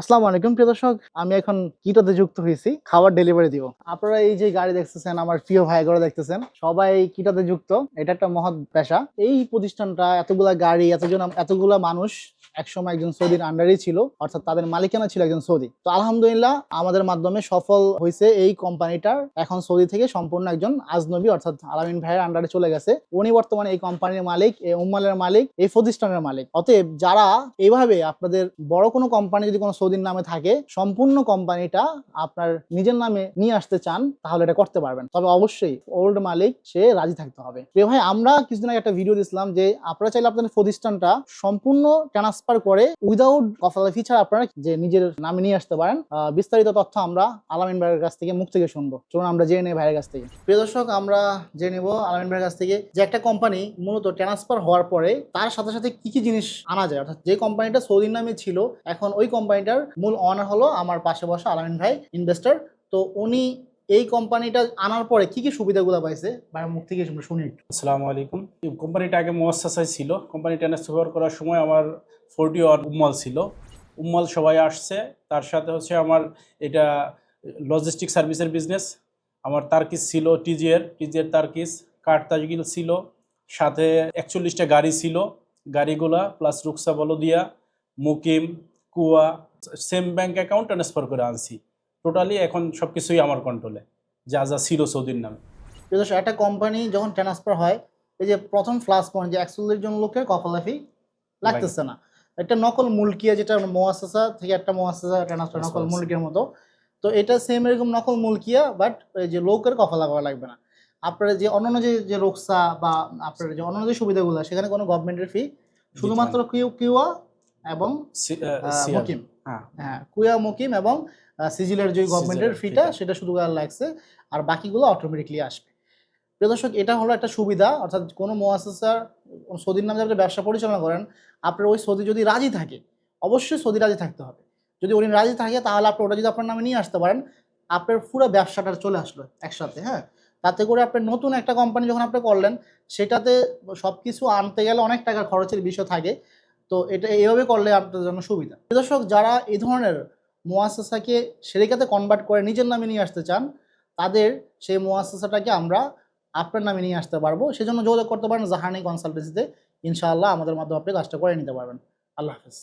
আসসালামু আলাইকুম, প্রিয় দর্শক। আমি এখন কিটোতে যুক্ত হয়েছি, খাবার ডেলিভারি দিব। আপনারা এই যে গাড়ি দেখতেছেন, আমার প্রিয় ভাইগরা দেখতেছেন, সবাই কিটোতে যুক্ত। এটা একটা মহৎ পেশা। এই প্রতিষ্ঠানটা, এতগুলা গাড়ি, এতজন, এতগুলা মানুষ একসময় একজন সৌদির আন্ডারেই ছিল, অর্থাৎ তাদের মালিকানা ছিল একজন সৌদি। তো আলহামদুলিল্লাহ, আমাদের মাধ্যমে সফল হয়েছে এই কোম্পানিটার এখন সৌদি থেকে সম্পূর্ণ একজন আজনবী, অর্থাৎ আলামিন ভাইয়ের আন্ডারে চলে গেছে। উনি বর্তমানে এই কোম্পানির মালিক, এই উম্মালের মালিক, এই প্রতিষ্ঠানের মালিক। অতএব যারা এইভাবে আপনাদের বড় কোনো কোম্পানি যদি কোনো সৌদির নামে থাকে, সম্পূর্ণ কোম্পানিটা আপনার নিজের নামে নিয়ে আসতে চান, তাহলে এটা করতে পারবেন। তবে অবশ্যই ওল্ড মালিক, সে রাজি থাকতে হবে। প্রিয় ভাই, আমরা কিছুদিন আগে একটা ভিডিও দিয়েছিলাম যে আপনারা চাইলে আপনাদের প্রতিষ্ঠানটা সম্পূর্ণ ট্রান্সফার করে উইদাউট কফালাফি ফিচার আপনারা যে নিজের নামে নিয়ে আসতে পারেন। বিস্তারিত তথ্য আমরা আলামিন ভাইয়ের কাছ থেকে মুখ থেকে শুনব। চলুন আমরা জেনে নেই ভাইয়ের কাছ থেকে। প্রিয় দর্শক, আমরা জেনে নেব আলামিন ভাইয়ের কাছ থেকে যে একটা কোম্পানি মূলত ট্রান্সফার হওয়ার পরে তার সাথে সাথে কি কি জিনিস আনা যায়। অর্থাৎ যে কোম্পানিটা সৌদির নামে ছিল, এখন ওই কোম্পানিটার মূল অনার হলো আমার পাশে বসা আলামিন ভাই ইনভেস্টর তো উনি এই কোম্পানিটা আনার পরে কি কি সুবিধাগুলো পাইছে? ভাইয়ের মুখ থেকে আমরা শুনি আসসালামু আলাইকুম। কোম্পানিটা আগে মোয়াসাসায় ছিল। কোম্পানি ট্রান্সফার করার সময় আমার ফোরটি ওয়ান উম্মল ছিল। উম্মল সবাই আসছে। তার সাথে হচ্ছে আমার এটা লজিস্টিক সার্ভিসের বিজনেস আমার তার্কিস ছিল টিজিএর টিজিএর তার্কিস, কাঠ তাজগিল ছিল। সাথে একচল্লিশটা গাড়ি ছিল। গাড়িগুলা প্লাস রুকসা বলদিয়া, মুকিম, কুয়া সেম ব্যাঙ্ক অ্যাকাউন্ট ট্রান্সফার করে আনছি। টোটালি এখন সব কিছুই আমার কন্ট্রোলে যা যা ছিল সৌদির নামে। একটা কোম্পানি যখন ট্রান্সফার হয় এই যে প্রথম ফ্লাস পয়েন্ট যে একচল্লিশ জন লোকের কফালাফি লাগতেছে না। একটা নকল মুলকিয়া যেটা মোয়াসাসা থেকে একটা মোয়াসাসা ট্রান্সফার নকল। মুলকিয়ার মতো। তো এটা সেম এরকম নকল মুলকিয়া বাট যে লোকের কফালা করা লাগবে না। আপনার যে অন্যান্য যে যে রোকসা বা আপনার যে অন্যান্য যে সুবিধাগুলো সেখানে কোনো গভর্নমেন্টের ফি শুধুমাত্র কিউ কিউয়া এবং। মুকিম হ্যাঁ হ্যাঁ কুয়া মুকিম এবং সিজিলের যে গভর্নমেন্টের ফিটা। সেটা শুধু লাগছে আর বাকিগুলো অটোমেটিকলি আসবে প্রিয় দর্শক এটা হলো একটা সুবিধা অর্থাৎ কোনো মোয়াসেসার সৌদির নামে আপনি ব্যবসা পরিচালনা করেন আপনার ওই সৌদি যদি রাজি থাকে অবশ্যই সৌদি রাজি থাকতে হবে যদি উনি রাজি থাকে তাহলে আপনি ওটা যদি আপনার নামে নিয়ে আসতে পারেন আপনার পুরো ব্যবসাটা চলে আসলো একসাথে হ্যাঁ তাতে করে আপনার নতুন একটা কোম্পানি যখন আপনি করলেন সেটাতে সব কিছু আনতে গেলে অনেক টাকা খরচের বিষয় থাকে তো এটা এইভাবে করলে আপনাদের জন্য সুবিধা। দর্শক, যারা এই ধরনের মোয়াসাসাকে সেরিকাতে কনভার্ট করে নিজের নামে নিয়ে আসতে চান, তাদের সেই মোয়াসাসাটাকে আমরা আপনার নামে নিয়ে আসতে পারব। সেজন্য যোগাযোগ করতে পারেন জাহানি কনসালটেন্সিতে। ইনশাআল্লাহ আমাদের মাধ্যমে আপনি কাজটা করে নিতে পারবেন। আল্লাহ হাফিজ।